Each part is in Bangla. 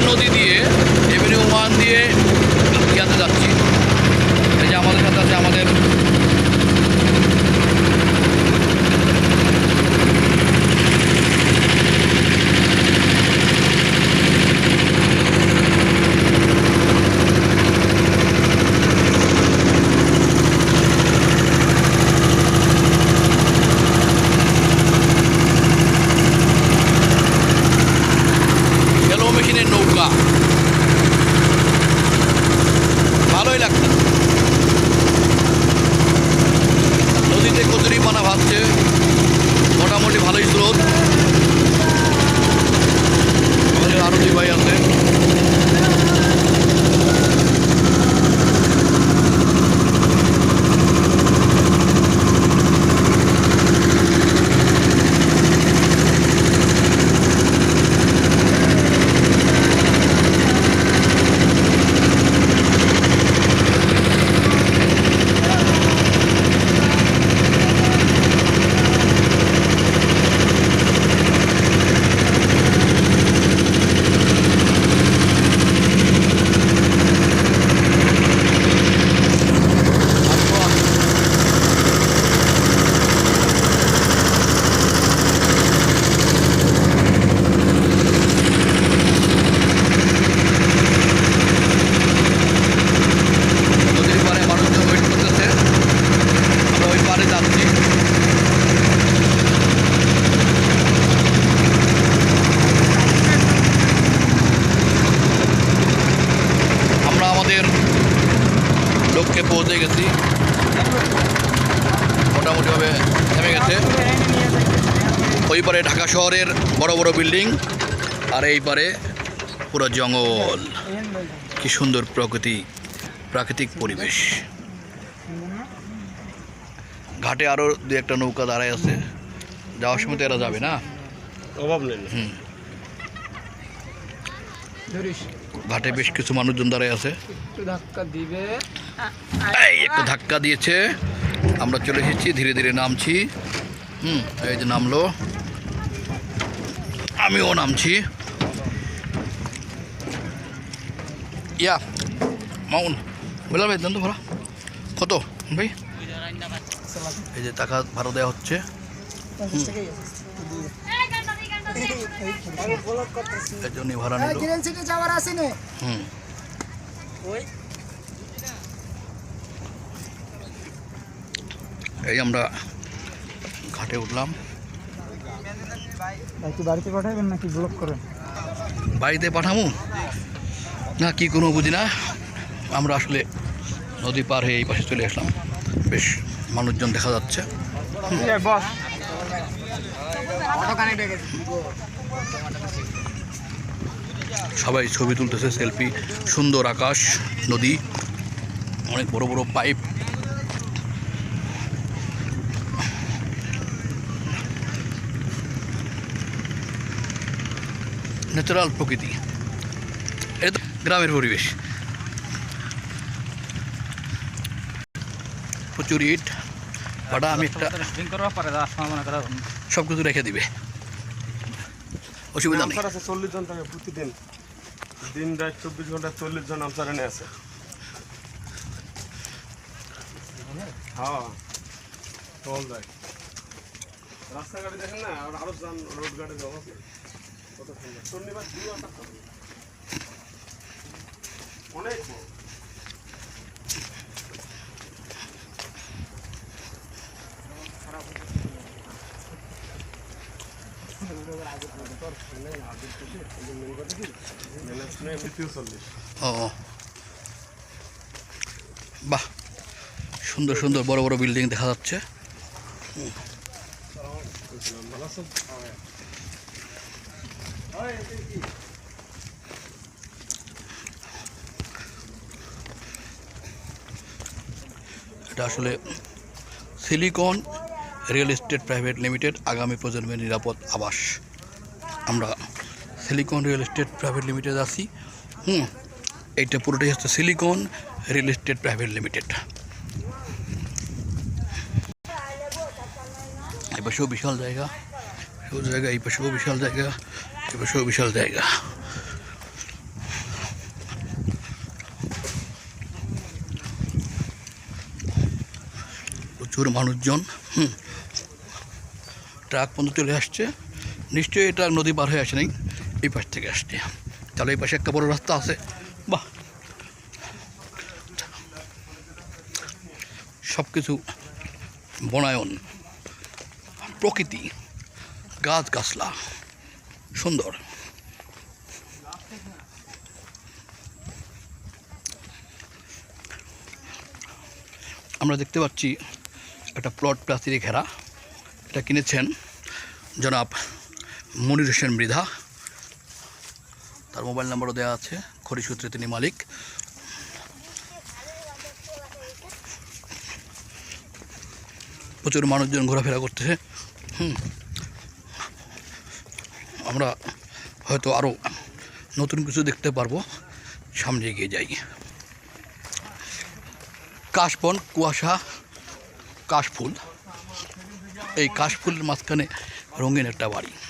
নদী দিয়ে এভিনিউ ওয়ান দিয়ে ইয়াতে যাচ্ছি এই যে আমাদের সাথে আছে আমাদের সেলো মেশিনের নৌকা ভালোই লাগছে নদীতে কচুরি ভাসছে মোটামুটি ভালোই স্রোত। আমাদের আরও দুই ভাই আছে নদীর পাড়ে মানুষজন ওয়েট করতেছে আমরা ওই পাড়ে যাচ্ছি আমরা আমাদের পৌঁছে গেছি। মোটামুটিভাবে থেমে গেছে। ওই পারে ঢাকা শহরের বড় বড় বিল্ডিং আর এই পারে পুরো জঙ্গল। কি সুন্দর প্রকৃতি প্রাকৃতিক পরিবেশ। ঘাটে আরও দু একটা নৌকা দাঁড়ায় আছে। যাওয়ার সময় তো এরা যাবে না? অভাব নেই। ঘাটে বেশ কিছু মানুষজন দাঁড়ায় আছে। একটু ধাক্কা দিবে। এই একটু ধাক্কা দিয়েছে। আমরা চলে এসেছি ধীরে ধীরে নামছি। হুম এই যে নামলো। আমিও নামছি। ইয়া মাউন বুঝলাম ভাই দেন তো ভাড়া। কত ভাই? এই যে টাকা ভাড়া দেওয়া হচ্ছে। এই জন্যই ভাড়া নিল গ্রিন সিটি যাওয়ার আছে না। হুম। এই আমরা ঘাটে উঠলাম। ভাই কি বাড়িতে পাঠাবেন নাকি ব্লক করেন? বাড়িতে পাঠামু? না কি কোনো বুঝি না। আমরা আসলে নদী পার হয়ে এই পাশে চলে আসলাম। বেশ মানুষজন দেখা যাচ্ছে। বস। সবাই ছবি তুলতেছে সেলফি সুন্দর আকাশ, নদী, অনেক বড় বড় পাইপ ন্যাচারাল প্রকৃতি। এটা গ্রামের পরিবেশ। প্রচুর ইট ভাড়া আমি একটা সব কিছু রেখে দিবে। অসুবিধা নেই। আছে চল্লিশ জন থাকে প্রতিদিন। দিন রাত চব্বিশ ঘণ্টা চল্লিশ জন আমসার এনে আছে। হ্যাঁ চল যায় রাস্তাঘাটে দেখেন না আর আরও যান রোড ঘাটে যাওয়া আছে। কত সুন্দর। শনিবার দুই অনেক বড়। ম্যানেজমেন্ট এমনিতেও চল্লিশ ও বাহ, সুন্দর সুন্দর, বড় বড় বিল্ডিং দেখা যাচ্ছে। এটা আসলে Silicon Real Estate Private Limited আগামী প্রজন্মের নিরাপদ আবাস। আমরা Silicon Real Estate Private Limited আছি। হুম, এইটা পুরোটাই হচ্ছে Silicon Real Estate Private Limited এই পাশেও বিশাল জায়গা। সেও জায়গা এই পাশেও বিশাল জায়গা এই পাশেও বিশাল জায়গা। প্রচুর মানুষজন, হুম। ট্রাক পর্যন্ত চলে আসছে। নিশ্চয়ই এটা নদী পার হয়ে আসে নাই। এই পাশ থেকে আসছে। তাহলে এই পাশে একটা বড় রাস্তা আছে। বাহ। সব কিছু বনায়ন, প্রকৃতি, গাছ গাছলা, সুন্দর। আমরা দেখতে পাচ্ছি একটা প্লট প্রাচীরে ঘেরা। এটা কিনেছেন জনাব মনির হোসেন মৃধা। তার মোবাইল নাম্বারও দেওয়া আছে খড়ি সূত্রে তিনি মালিক। প্রচুর মানুষজন ঘোরাফেরা করতেছে। হুম। আমরা হয়তো আরও নতুন কিছু দেখতে পারব। সামনে এগিয়ে যাই। কাশবন, কুয়াশা, কাশফুল। এই কাশফুলের মাঝখানে রঙিন একটা বাড়ি।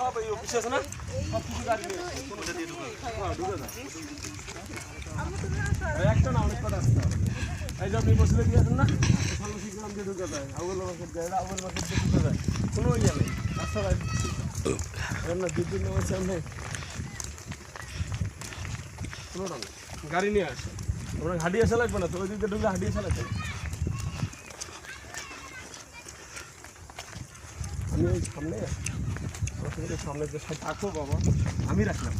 গাড়ি নিয়ে আসে। আপনার হাঁটিয়ে আসা লাগবে না, তো ওই দিকে ঢুকলে হাঁটিয়ে আসা লাগবে আমি ওই সামনে আমার সামনে যে সব থাকো বাবা। আমি রাখলাম।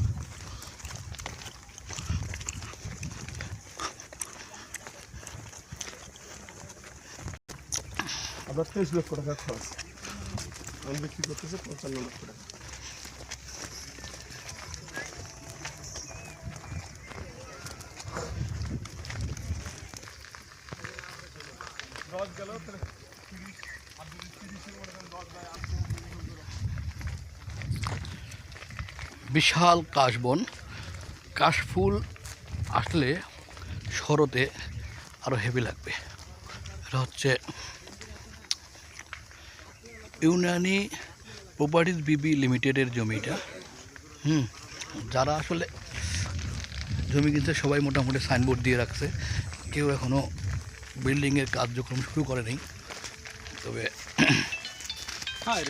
আপনার তেইশ লক্ষ টাকা খরচ। আমি বিক্রি করতেছি পঞ্চান্ন লক্ষ টাকা। দশ গেল বিশাল কাশবন। কাশফুল আসলে শরতে আরও হেভি লাগবে। এটা হচ্ছে ইউনানি প্রপার্টিজ বিবি লিমিটেডের জমিটা। হুম, যারা আসলে জমি কিনতে সবাই মোটামুটি সাইনবোর্ড দিয়ে রাখছে। কেউ এখনও বিল্ডিংয়ের কার্যক্রম শুরু করেনি। তবে হ্যাঁ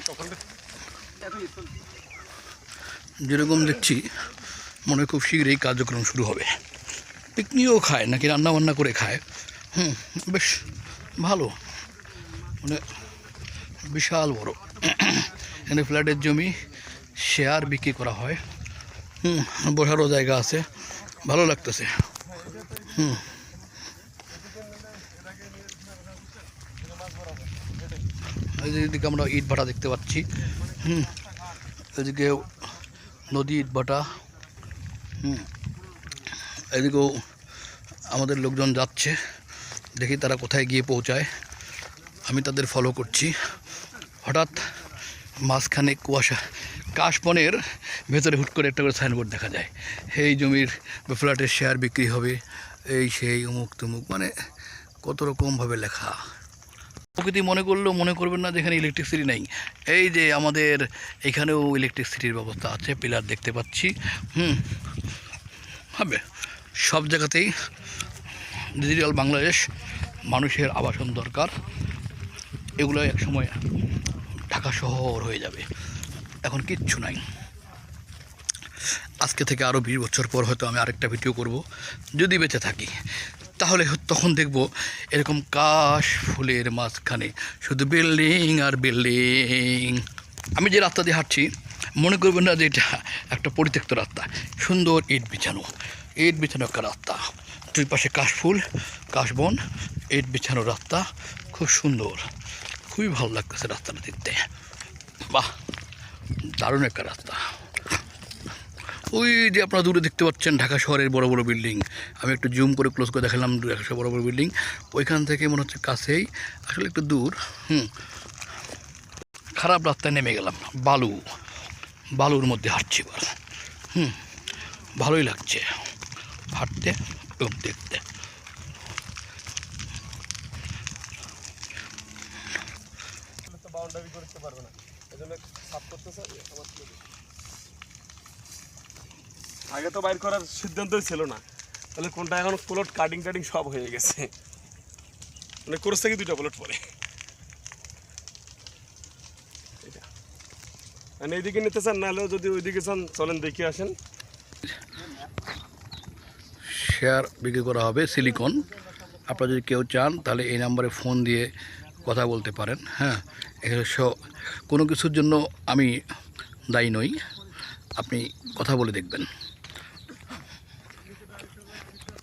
যেরকম দেখছি, মনে খুব শীঘ্রই কার্যক্রম শুরু হবে। পিকনিকও খায়, নাকি রান্না বান্না করে খায়। হুম, বেশ ভালো। মানে বিশাল বড়। এখানে ফ্ল্যাটের জমি, শেয়ার বিক্রি করা হয়। হুম বসারও জায়গা আছে। ভালো লাগতেছে। হুম। এদিকে আমরা ইট ভাটা দেখতে পাচ্ছি। হুম, এদিকে নদী ইটভাটা এদিকেও আমাদের লোকজন যাচ্ছে, দেখি তারা কোথায় গিয়ে পৌঁছায়। আমি তাদের ফলো করছি। হঠাৎ মাঝখানে কুয়াশা, কাশবনের ভেতরে হুট করে একটা করে সাইনবোর্ড দেখা যায়। এই জমির ফ্ল্যাটের শেয়ার বিক্রি হবে, এই সেই অমুক তুমুক মানে কত রকমভাবে লেখা। প্রকৃতি মনে করলেও মনে করবেন না যেখানে ইলেকট্রিসিটি নেই। এই যে আমাদের এখানেও ইলেকট্রিসিটির ব্যবস্থা আছে পিলার দেখতে পাচ্ছি। হুম, হবে। সব জায়গাতেই ডিজিটাল বাংলাদেশ মানুষের আবাসন দরকার। এগুলো একসময় ঢাকা শহর হয়ে যাবে। এখন কিচ্ছু নাই। আজকে থেকে আরও বিশ বছর পর হয়তো আমি আরেকটা ভিডিও করব। যদি বেঁচে থাকি। তাহলে তখন দেখব এরকম কাশ ফুলের মাঝখানে শুধু বিল্ডিং আর বিল্ডিং আমি যে রাস্তা দিয়ে হাঁটছি, মনে করবেন না যে এটা একটা পরিত্যক্ত রাস্তা। সুন্দর ইট বিছানো। ইট বিছানো একটা রাস্তা। দুই পাশে কাশফুল কাশবন ইট বিছানো রাস্তা। খুব সুন্দর। খুবই ভালো লাগতেছে রাস্তাটা দেখতে। বাহ! দারুণ একটা রাস্তা। ওই যে আপনারা দূরে দেখতে পাচ্ছেন ঢাকা শহরের বড় বড় বিল্ডিং। আমি একটু জুম করে ক্লোজ করে দেখালাম ঢাকা শহরের বড় বড় বিল্ডিং। ওইখান থেকে মনে হচ্ছে কাছেই, আসলে একটু দূর, হুম। খারাপ রাস্তায় নেমে গেলাম, বালু। বালুর মধ্যে হাঁটছি এবার, হুম। ভালোই লাগছে, হাঁটতে এবং দেখতে। বাউন্ডারি করতে পারবে না এই জন্য সাফ করতেছে। আগে তো বাইর করার সিদ্ধান্তই ছিল না। তাহলে কোনটা এখন প্লট কাটিং কাটিং সব হয়ে গেছে। মানে কোর্স থেকে দুইটা প্লট পরে মানে এইদিকে নিতে চান, নাহলেও যদি ওইদিকে চান, চলেন দেখে আসেন। শেয়ার বিক্রি করা হবে সিলিকন আপনারা যদি কেউ চান, তাহলে এই নাম্বারে ফোন দিয়ে কথা বলতে পারেন হ্যাঁ? কোনো কিছুর জন্য আমি দায়ী নই। আপনি কথা বলে দেখবেন।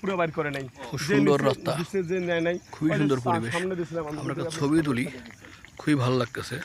পুরো বাইর করে নাই খুব সুন্দর রাস্তা। খুবই সুন্দর পরিবেশ। আমরা ছবি তুলি খুবই ভালো লাগতেছে